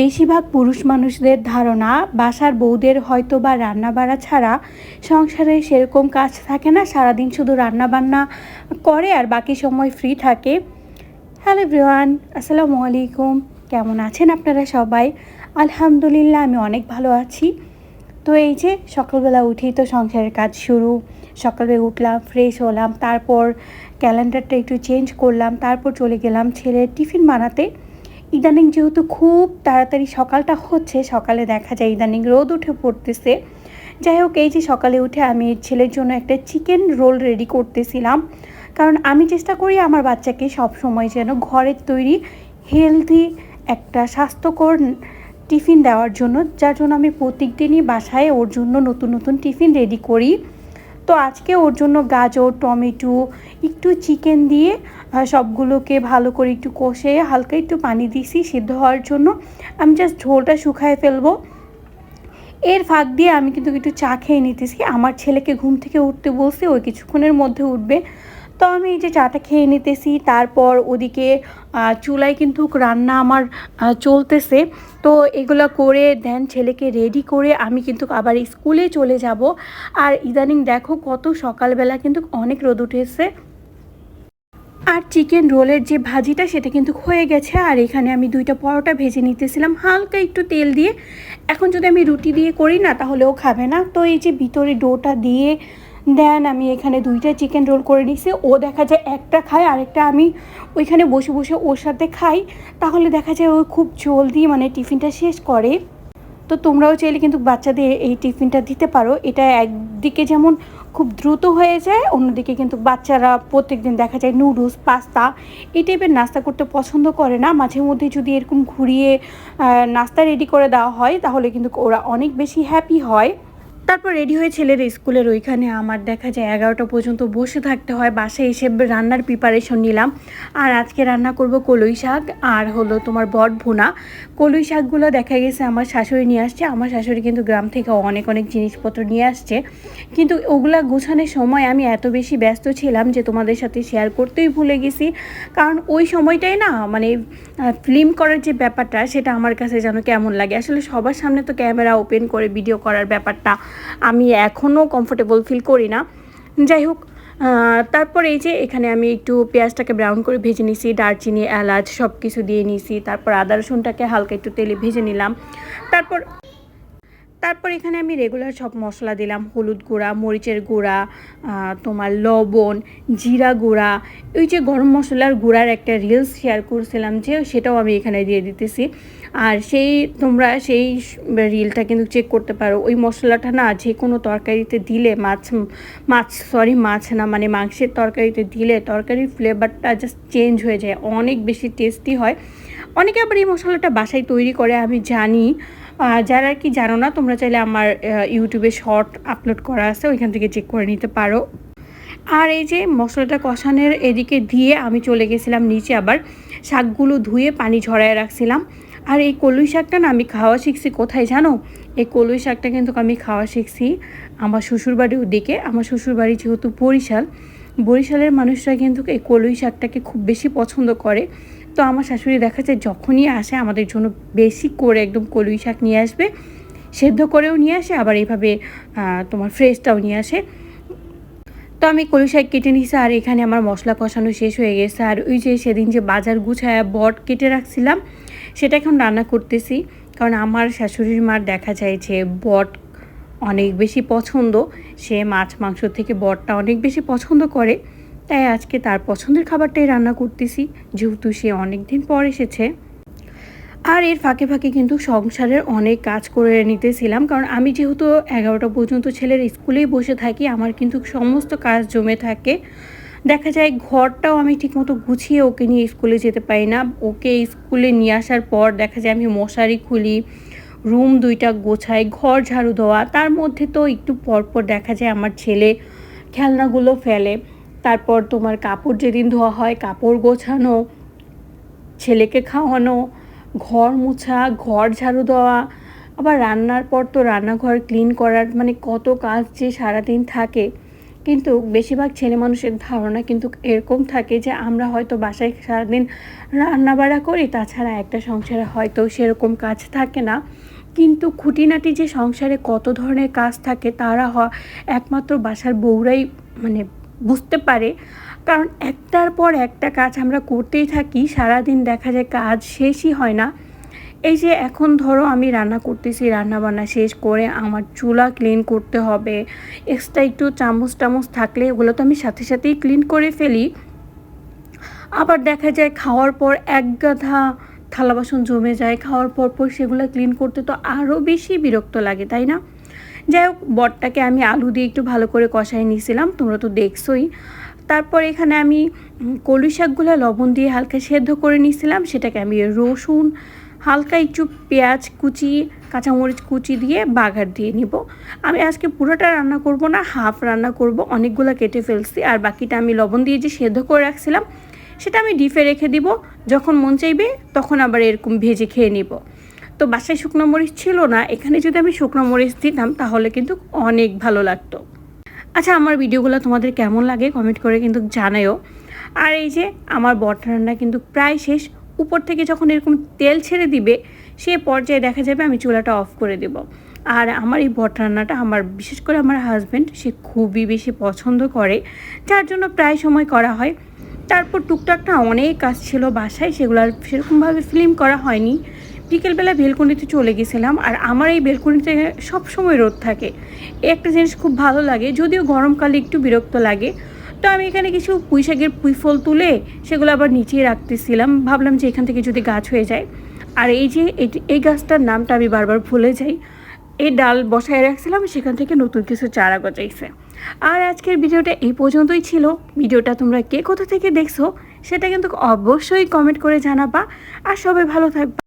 বেশিরভাগ পুরুষ মানুষদের ধারণা, বাসার বউদের হয়তো বা রান্না বাড়া ছাড়া সংসারে সেরকম কাজ থাকে না, সারাদিন শুধু রান্না বান্না করে আর বাকি সময় ফ্রি থাকে। হ্যালো এভরিওয়ান আসসালামু আলাইকুম। কেমন আছেন আপনারা সবাই? আলহামদুলিল্লাহ, আমি অনেক ভালো আছি। তো এই যে সকালবেলা উঠেই তো সংসারের কাজ শুরু। সকালে উঠলাম ফ্রেশ হলাম, তারপর ক্যালেন্ডারটা একটু চেঞ্জ করলাম, তারপর চলে গেলাম ছেলের টিফিন বানাতে। ইদানিং যেহেতু খুব তাড়াতাড়ি সকালটা হচ্ছে, সকালে দেখা যায় ইদানিং রোদ উঠে পড়তেছে। যাই হোক, এই যে সকালে উঠে আমি ছেলের জন্য একটা চিকেন রোল রেডি করতেছিলাম। কারণ আমি চেষ্টা করি আমার বাচ্চাকে সব সময় যেন ঘরের তৈরি হেলদি একটা স্বাস্থ্যকর টিফিন দেওয়ার জন্য, যার জন্য আমি প্রত্যেক দিনই বাসায় ওর জন্য নতুন নতুন টিফিন রেডি করি। তো আজকে ওর জন্য গাজর, টমেটো, একটু চিকেন দিয়ে সবগুলোকে ভালো করে একটু কষে হালকা একটু পানি দিছি সিদ্ধ হওয়ার জন্য। আমি জাস্ট ঝোলটা শুকায় ফেলব। এর ফাঁক দিয়ে আমি কিন্তু একটু চা খেয়ে নিতেছি। আমার ছেলেকে ঘুম থেকে উঠতে বলছি ওই কিছুক্ষণের মধ্যে উঠবে। তো আমি এই যে চাটা খেয়ে নিতেছি, তারপর ওদিকে চুলায় কিন্তু রান্না আমার চলতেছে। তো এগুলো করে দেন ছেলেকে রেডি করে আমি কিন্তু আবার স্কুলে চলে যাব। আর ইদানিং দেখো কত সকালবেলা কিন্তু অনেক রোদ উঠেছে। আর চিকেন রোলের যে ভাজিটা সেটা কিন্তু হয়ে গেছে। আর এখানে আমি দুইটা পরোটা ভেজে নিতেছিলাম, হালকা একটু তেল দিয়ে। এখন যদি আমি রুটি দিয়ে করি না তাহলে ও খাবে না। তো এই যে ভিতরে ডোটা দিয়ে দেন আমি এখানে দুইটা চিকেন রোল করে নিছি। ও দেখা যায় একটা খায়, আরেকটা আমি ওইখানে বসে বসে ওর সাথে খাই। তাহলে দেখা যায় ও খুব জলদি মানে টিফিনটা শেষ করে। তো তোমরাও চাইলে কিন্তু বাচ্চাদের এই টিফিনটা দিতে পারো। এটা একদিকে যেমন খুব দ্রুত হয়ে যায়, অন্যদিকে কিন্তু বাচ্চারা প্রত্যেক দিন দেখা যায় নুডলস পাস্তা এই টাইপের নাস্তা করতে পছন্দ করে না। মাঝে মধ্যে যদি এরকম ঘুরিয়ে নাস্তা রেডি করে দেওয়া হয়, তাহলে কিন্তু ওরা অনেক বেশি হ্যাপি হয়। তারপর রেডি হয়ে ছেলের স্কুলের ওইখানে আমার দেখা যায় এগারোটা পর্যন্ত বসে থাকতে হয়। বাসায় এসে রান্নার প্রিপারেশন নিলাম। আর আজকে রান্না করব কলই শাক আর হলো তোমার বট ভুনা। কলই শাকগুলো দেখা গেছে আমার শাশুড়ি নিয়ে আসছে। আমার শাশুড়ি কিন্তু গ্রাম থেকে অনেক অনেক জিনিসপত্র নিয়ে আসছে। কিন্তু ওগুলা গোছানোর সময় আমি এত বেশি ব্যস্ত ছিলাম যে তোমাদের সাথে শেয়ার করতেই ভুলে গেছি। কারণ ওই সময়টাই না মানে ফিল্ম করার যে ব্যাপারটা সেটা আমার কাছে যেন কেমন লাগে। আসলে সবার সামনে তো ক্যামেরা ওপেন করে ভিডিও করার ব্যাপারটা। আমি এখনও কমফোর্টেবল ফিল করি না। যাই হোক তারপর এই যে এখানে আমি একটু পেঁয়াজটাকে ব্রাউন করে ভেজে নিছি, দারচিনি, এলাচ সব কিছু দিয়ে নিছি, তারপর আদা রসুনটাকে হালকা একটু তেলে ভেজে নিলাম। তারপর তারপর এখানে আমি রেগুলার সব মশলা দিলাম। হলুদ গুঁড়া, মরিচের গুঁড়া তোমার লবণ, জিরা গুঁড়া। ওই যে গরম মশলার গুঁড়ার একটা রিলস শেয়ার করছিলাম যে, সেটাও আমি এখানে দিয়ে দিতেছি। আর সেই তোমরা সেই রিলটা কিন্তু চেক করতে পারো। ওই মশলাটা না যে কোনো তরকারিতে দিলে মাছ মাছ সরি মাছ না মানে মাংসের তরকারিতে দিলে তরকারির ফ্লেভারটা জাস্ট চেঞ্জ হয়ে যায়। অনেক বেশি টেস্টি হয়। অনেকে আবার এই মশলাটা বাসায় তৈরি করে, আমি জানি। যারা কি জানো না, তোমরা চাইলে আমার ইউটিউবে শর্ট আপলোড করা আছে, ওইখান থেকে চেক করে নিতে পারো। আর এই যে মশলাটা কষানোর এদিকে দিয়ে আমি চলে গেছিলাম নিচে আবার শাকগুলো ধুয়ে পানি ঝরায় রাখছিলাম। আর এই কলুই শাকটা না, আমি খাওয়া শিখছি কোথায় জানো? এই কলুই শাকটা কিন্তু আমি খাওয়া শিখছি আমার শ্বশুরবাড়ির ওদিকে। আমার শ্বশুরবাড়ি যেহেতু বরিশাল, বরিশালের মানুষরা কিন্তু এই কলুই শাকটাকে খুব বেশি পছন্দ করে। তো আমার শাশুড়ি দেখা যায় যখনই আসে আমাদের জন্য বেশি করে একদম কলুই শাক নিয়ে আসবে, সেদ্ধ করেও নিয়ে আসে, আবার এইভাবে তোমার ফ্রেশটাও নিয়ে আসে। তো আমি কলু শাক কেটে নিছি আর এখানে আমার মশলা কষানো শেষ হয়ে গেছে। আর ওই যে সেদিন যে বাজার গুছায় বট কেটে রাখছিলাম, সেটা এখন রান্না করতেছি। কারণ আমার শাশুড়ির মার দেখা যায় যে বট অনেক বেশি পছন্দ, সে মাছ মাংস থেকে বটটা অনেক বেশি পছন্দ করে। তাই আজকে তার পছন্দের খাবারটাই রান্না করতেছি, যেহেতু সে অনেক দিন পর এসেছে। আর এর ফাঁকে ফাঁকে কিন্তু সংসারের অনেক কাজ করে নিতেছিলাম, কারণ আমি যেহেতু এগারোটা পর্যন্ত ছেলের স্কুলেই বসে থাকি, আমার কিন্তু সমস্ত কাজ জমে থাকে। দেখা যায় ঘরটাও আমি ঠিকমতো গুছিয়ে ওকে নিয়ে স্কুলে যেতে পারি না। ওকে স্কুলে নিয়ে আসার পর দেখা যায় আমি মশারি খুলি, রুম দুইটা গোছাই, ঘর ঝাড়ু দেওয়া। তার মধ্যে তো একটু পরপর দেখা যায় আমার ছেলে খেলনাগুলো ফেলে। তারপর তোমার কাপড় যেদিন ধোয়া হয়, কাপড় গোছানো, ছেলেকে খাওয়ানো, ঘর মোছা, ঘর ঝাড়ু দেওয়া, আবার রান্নার পর তো রান্নাঘর ক্লিন করার মানে কত কাজ যে সারাদিন থাকে। কিন্তু বেশিরভাগ ছেলে মানুষের ধারণা কিন্তু এরকম থাকে যে আমরা হয়তো বাসায় সারাদিন রান্নাবাড়া করি, তাছাড়া একটা সংসারে হয়তো সেরকম কাজ থাকে না। কিন্তু খুঁটিনাটি যে সংসারে কত ধরনের কাজ থাকে, তারা একমাত্র বাসার বউরাই মানে বুঝতে পারে। কারণ একটার পর একটা কাজ আমরা করতেই থাকি, সারাদিন দেখা যায় কাজ শেষই হয় না। এই যে এখন ধরো আমি রান্না করতেছি রান্না বান্না শেষ করে আমার চুলা ক্লিন করতে হবে এক্সট্রা একটু চামচ টামচ থাকলে ওগুলো তো আমি সাথে সাথেই ক্লিন করে ফেলি। আবার দেখা যায় খাওয়ার পর এক গাধা থালা বাসন জমে যায়, খাওয়ার পর পর সেগুলো ক্লিন করতে তো আরও বেশি বিরক্ত লাগে, তাই না? যাই হোক, বটটাকে আমি আলু দিয়ে একটু ভালো করে কষাই নিয়েছিলাম, তোমরা তো দেখছোই। তারপর এখানে আমি কলই শাকগুলো লবণ দিয়ে হালকা সেদ্ধ করে নিয়েছিলাম, সেটাকে আমি রসুন, হালকা একটু পেঁয়াজ কুচি, কাঁচামরিচ কুচি দিয়ে বাঘার দিয়ে নিব। আমি আজকে পুরোটা রান্না করব না, হাফ রান্না করব, অনেকগুলো কেটে ফেলছি, আর বাকিটা আমি লবণ দিয়ে যে সেদ্ধ করে রাখছিলাম, সেটা আমি ডিপে রেখে দিব, যখন মন চাইবে, তখন আবার এরকম ভেজে খেয়ে নিব। তো বাসায় শুকনো মরিচ ছিল না, এখানে যদি আমি শুকনো মরিচ দিতাম তাহলে কিন্তু অনেক ভালো লাগতো। আচ্ছা আমার ভিডিওগুলো তোমাদের কেমন লাগে কমেন্ট করে কিন্তু জানায়ও। আর এই যে আমার বট রান্না কিন্তু প্রায় শেষ, উপর থেকে যখন এরকম তেল ছেড়ে দিবে, সে পর্যায়ে দেখা যাবে আমি চুলাটা অফ করে দেব। আর আমার এই বট রান্নাটা আমার, বিশেষ করে আমার হাজব্যান্ড সে খুবই বেশি পছন্দ করে, যার জন্য প্রায় সময় করা হয়। তারপর টুকটাকটা অনেক কাজ ছিল বাসায়, সেগুলো আর সেরকমভাবে ফিল্ম করা হয়নি। বিকেলবেলা বেলকনিতে চলে গেছিলাম আর আমার এই বেলকনিতে সব সময় রোদ থাকে। একটা জিনিস খুব ভালো লাগে, যদিও গরমকালে একটু বিরক্ত লাগে, তো আমি এখানে কিছু পুঁই শাকের পুঁই ফল তুলে সেগুলো আবার নিচেই রাখতেছিলাম। ভাবলাম যে এখান থেকে যদি গাছ হয়ে যায়। আর এই যে এই গাছটার নামটা আমি বারবার ভুলে যাই, এই ডাল বসায় রাখছিলাম, সেখান থেকে নতুন কিছু চারা গজাইছে। আর আজকের ভিডিওটা এই পর্যন্তই ছিল। ভিডিওটা তোমরা কে কোথা থেকে দেখছ, সেটা কিন্তু অবশ্যই কমেন্ট করে জানাবা। আর সবাই ভালো থাকবে।